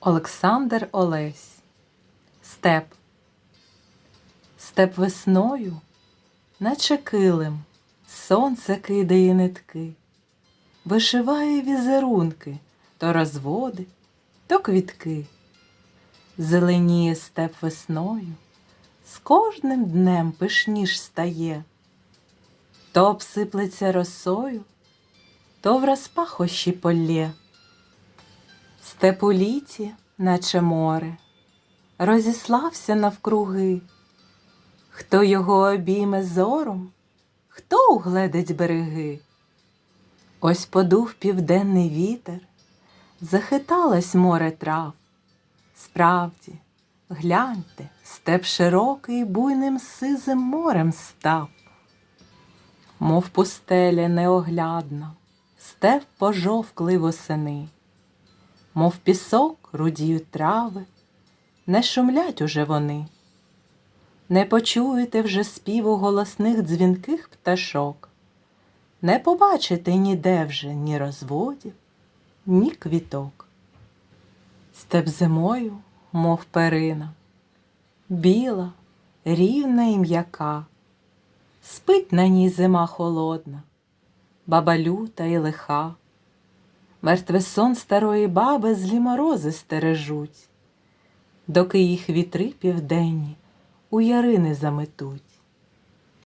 Олександр Олесь Степ Степ весною, наче килим, сонце кидає нитки, вишиває візерунки, то розводи, то квітки. Зеленіє степ весною, з кожним днем пишніш стає, то обсиплеться росою, то враз пахощі полє. Степ у літі, наче море, розіслався навкруги. Хто його обійме зором, хто угледить береги. Ось подув південний вітер, захиталось море трав. Справді, гляньте, степ широкий буйним сизим морем став. Мов пустеля неоглядна, степ пожовклий восени мов пісок рудіють трави, не шумлять уже вони. Не почуєте вже співу голосних дзвінких пташок, не побачите ніде вже ні розводів, ні квіток. Степ зимою, мов перина, біла, рівна і м'яка, спить на ній зима холодна, баба люта і лиха. Мертве сон старої баби злі морози стережуть, доки їх вітри південні у ярини заметуть.